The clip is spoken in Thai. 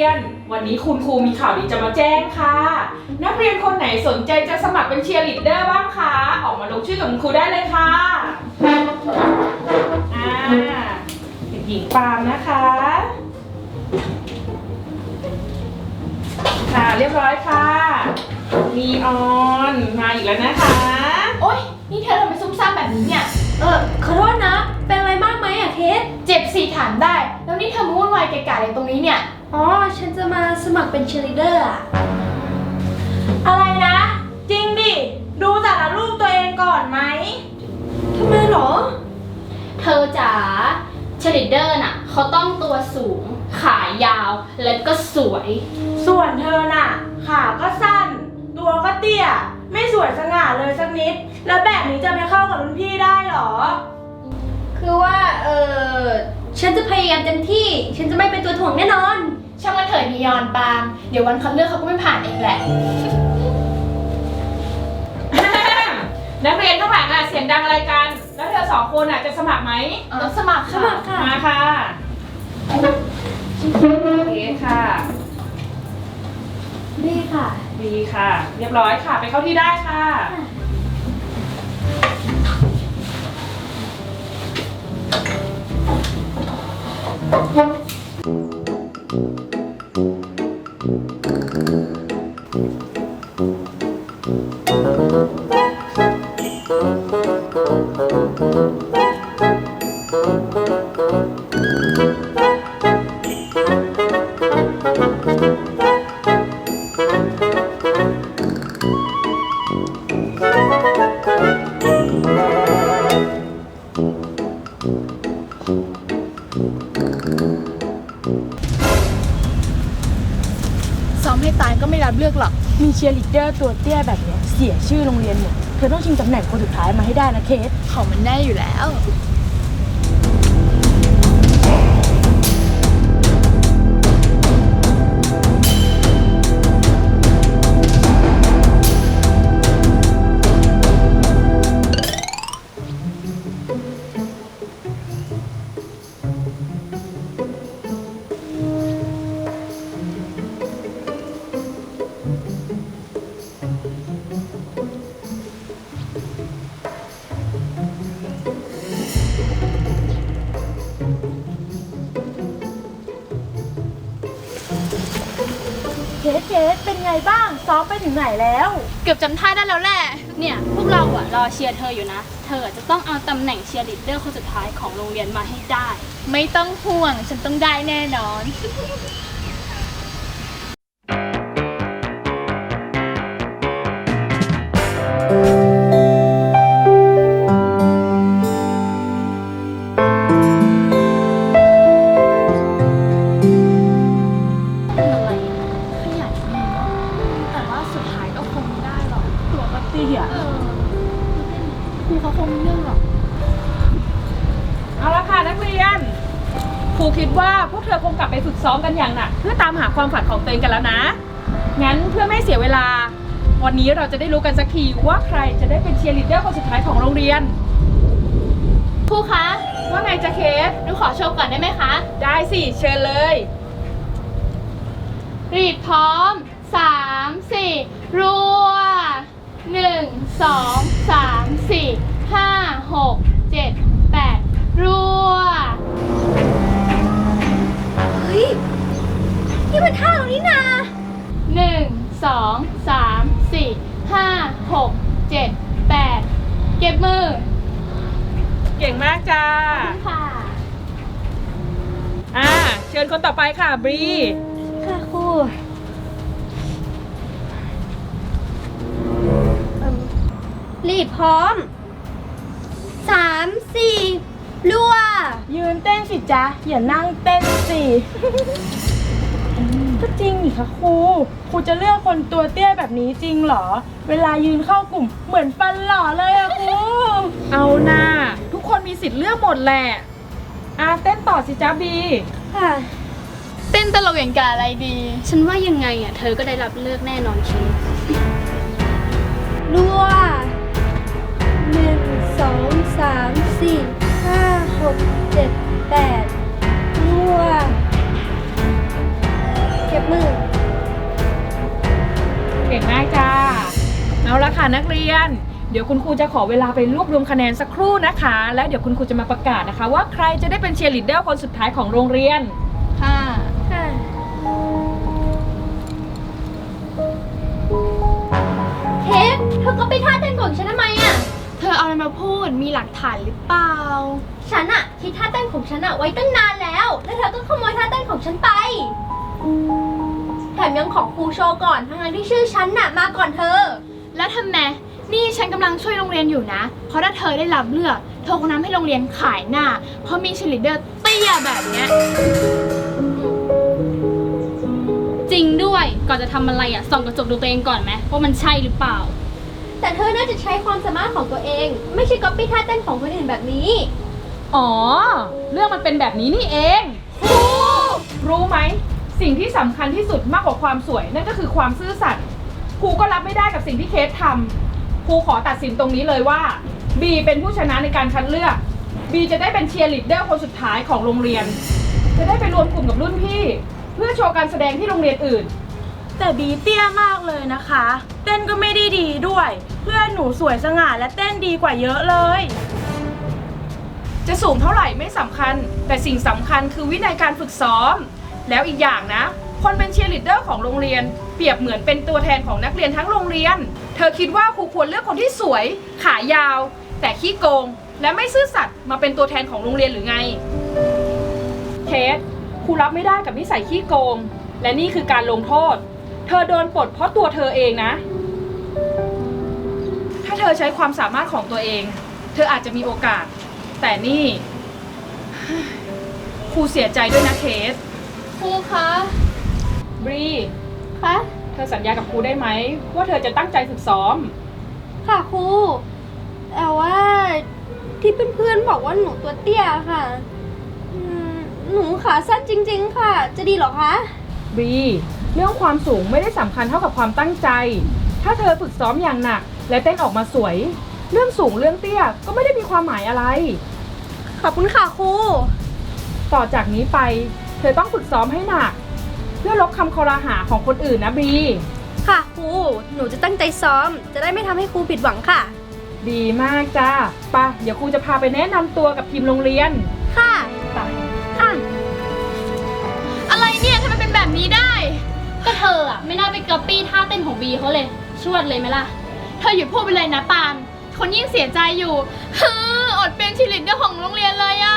รียน วันนี้คุณครูมีข่าวดีจะมาแจ้งค่ะ นักเรียนคนไหนสนใจจะสมัครเป็นเชียร์ลีดเดอร์บ้างคะ ออกมาลงชื่อกับคุณครูได้เลยค่ะอ่าเด็กหญิงปาล์มนะคะค่ะเรียบร้อยค่ะนีออนมาอีกแล้วนะคะ โอ๊ย นี่เธอทำไมซุ่มซ่ามแบบนี้เนี่ย เออ ขอโทษนะ เป็นอะไรมากไหมอะเคส เจ็บสี่ฐานได้แล้วนี่เธ อมาวุ่นวายเกะกะอะไรตรงนี้เนี่ย อ๋อ ฉันจะมาสมัครเป็นเชลิเดอร์อะอะไรนะ จริงดิ ดูแต่ละรูปตัวเองก่อนไหม ทำไมหรอ เธอจ๋าเชลิเดอร์น่ะเขาต้องตัวสูง ขายาวและก็สวย ส่วนเธอน่ะ ขาก็สั้น ตัวก็เตี้ย ไม่สวยสง่าเลยสักนิด แล้วแบบนี้จะไปเข้ากับรุ่นพี่ได้เหรอ คือว่า เออ ฉันจะพยายามเต็มที่ ฉันจะไม่เป็นตัวถ่วงแน่นอน ช่างมันเถิดนียอนปาล์มเดี๋ยววันคัดเลือกเขาก็ไม่ผ่านเองแหละ นักเรียนข้างหลังอะเสียงดังอะไรกัน แล้วเธอสองคนอะจะสมัครไหมเราสมัครสค่ะมัครค่ะ มาค่ะโอเคค่ะ ดีค่ะ ดีค่ะ เรียบร้อยค่ะ ไปเข้าที่ได้ค่ะ Thank mm -hmm. you. ซ้อมให้ตายก็ไม่รับเลือกหรอก มีเชียร์ลีดเดอร์ตัวเตี้ยแบบเนี้ยเสียชื่อโรงเรียนหมด เธอต้องชิงตำแหน่งคนสุดท้ายมาให้ได้นะเคส ของมันได้อยู่แล้ว เคสเคสเป็นไงบ้าง ซ้อมไปถึงไหนแล้ว เกือบจำท่าได้แล้วแหละ เนี่ย พวกเราอะรอเชียร์เธออยู่นะ เธอจะต้องเอาตำแหน่งเชียร์ลีดเดอร์คนสุดท้ายของโรงเรียนมาให้ได้ ไม่ต้องห่วง ฉันต้องได้แน่นอน ออครูเขาคงไม่เลือกหรอกเอาละค่ะนักเรียนครูคิดว่าพวกเธอคงกลับไปฝึกซ้อมกันอย่างหนักเพื่อตามหาความฝันของตัวเองกันแล้วนะ งั้นเพื่อไม่เสียเวลา วันนี้เราจะได้รู้กันสักทีว่าใครจะได้เป็นเชียร์ลีดเดอร์คนสุดท้ายของโรงเรียนครูคะว่าไงจะเคสหนูขอโชว์ก่อนได้ไหมคะ ได้สิเชิญเลย รีดพร้อมสามสี่รัวหนึ่ง สองสามสี่ห้าหกเจ็ดแปดรัวเฮ้ยนี่มันท่าเรานี่นาหนึ่งสองสามสี่ห้าหกเจ็ดแปดเก็บมือเก่งมากจ้า ค่ะอ่า เชิญคนต่อไปค่ะ บรี ค่ะครู พร้อมสามสี่รัว ยืนเต้นสิจ๊ะ อย่านั่งเต้นสิ ก็จริงนี่คะครู ครูจะเลือกคนตัวเตี้ยแบบนี้จริงเหรอ เวลายืนเข้ากลุ่มเหมือนฟันหล่อเลยอะครู เอาหน้า ทุกคนมีสิทธิ์เลือกหมดแหละอ่าเต้นต่อสิจ้าบี ค่ะ เต้นตลกอย่างกะอะไรดี ฉันว่ายังไงอะ เธอก็ได้รับเลือกแน่นอนคิดรัว เจ็ดแปดมั่วเก็บมือ เก่งมากจ้า เอาละค่ะนักเรียน เดี๋ยวคุณครูจะขอเวลาไปรวบรวมคะแนนสักครู่นะคะ แล้วเดี๋ยวคุณครูจะมาประกาศนะคะ ว่าใครจะได้เป็นเชียร์ลีดเดอร์คนสุดท้ายของโรงเรียน ค่ะ ค่ะ เค้กเธอก็ไปท่าเต้นก่อนฉันทำไมอะ อเอาอะไรมาพูด มีหลักฐานหรือเปล่า ฉันอะคิดท่าเต้นของฉันอะไว้ตั้งนานแล้ว แล้วเธอก็ขโมยท่าเต้นของฉันไป แถมยังของครูโชว์ก่อนทั้งๆที่ชื่อฉันน่ะมาก่อนเธอ แล้วทำไมนี่ฉันกำลังช่วยโรงเรียนอยู่นะ เพราะถ้าเธอได้รับเลือก เธอคงทำให้โรงเรียนขายหน้า เพราะมีชลิเดอร์เตี้ยแบบเนี้ย จริงด้วย ก่อนจะทำอะไรอะส่องกระจกดูตัวเองก่อนไหมว่ามันใช่หรือเปล่า แต่เธอน่าจะใช้ความสามารถของตัวเอง ไม่ใช่ก๊อปปี้ท่าเต้นของคนอื่นแบบนี้ อ๋อ เรื่องมันเป็นแบบนี้นี่เอง รู้ไหม สิ่งที่สำคัญที่สุดมากกว่าความสวย นั่นก็คือความซื่อสัตย์ครูก็รับไม่ได้กับสิ่งที่เคสทำครูขอตัดสินตรงนี้เลยว่าบีเป็นผู้ชนะในการคัดเลือกบีจะได้เป็นเชียร์ลีดเดอร์คนสุดท้ายของโรงเรียน จะได้ไปรวมกลุ่มกับรุ่นพี่ เพื่อโชว์การแสดงที่โรงเรียนอื่น แต่บีเตี้ยมากเลยนะคะ เต้นก็ไม่ได้ดีด้วย เพื่อนหนูสวยสง่าและเต้นดีกว่าเยอะเลย จะสูงเท่าไหร่ไม่สำคัญ แต่สิ่งสำคัญคือวินัยการฝึกซ้อม แล้วอีกอย่างนะ คนเป็นเชียร์ลีดเดอร์ของโรงเรียน เปรียบเหมือนเป็นตัวแทนของนักเรียนทั้งโรงเรียน เธอคิดว่าครูควรเลือกคนที่สวย ขายาว แต่ขี้โกง และไม่ซื่อสัตย์มาเป็นตัวแทนของโรงเรียนหรือไง เคสครูรับไม่ได้กับนิสัยขี้โกง และนี่คือการลงโทษ เธอโดนปลดเพราะตัวเธอเองนะ ถ้าเธอใช้ความสามารถของตัวเอง เธออาจจะมีโอกาส แต่นี่ครูเสียใจด้วยนะเคสครูคะบรีคะเธอสัญญากับครูได้ไหมว่าเธอจะตั้งใจฝึกซ้อม ค่ะครูแต่ว่าที่เพื่อนๆบอกว่าหนูตัวเตี้ยค่ะอืมหนูขาสั้นจริง ๆ ค่ะ จะดีเหรอคะบรี เรื่องความสูงไม่ได้สำคัญเท่ากับความตั้งใจ ถ้าเธอฝึกซ้อมอย่างหนัก และเต้นออกมาสวย เรื่องสูงเรื่องเตี้ยก็ไม่ได้มีความหมายอะไร ขอบคุณค่ะครู ต่อจากนี้ไป เธอต้องฝึกซ้อมให้หนัก เพื่อลบคำคอรหาของคนอื่นนะบรีค่ะครู หนูจะตั้งใจซ้อม จะได้ไม่ทำให้ครูผิดหวังค่ะ ดีมากจ้าไปะเดี๋ยวครูจะพาไปแนะนำตัวกับทีมโรงเรียน ค่ะ ไม่น่าไปก๊อปปี้ท่าเต้นของบีเขาเลย ชวดเลยไหมล่ะ เธอหยุดพูดไปเลยนะปาน คนยิ่งเสียใจอยู่ฮอดเป็นชิลิตเดอร์ของโรงเรียนเลยอะ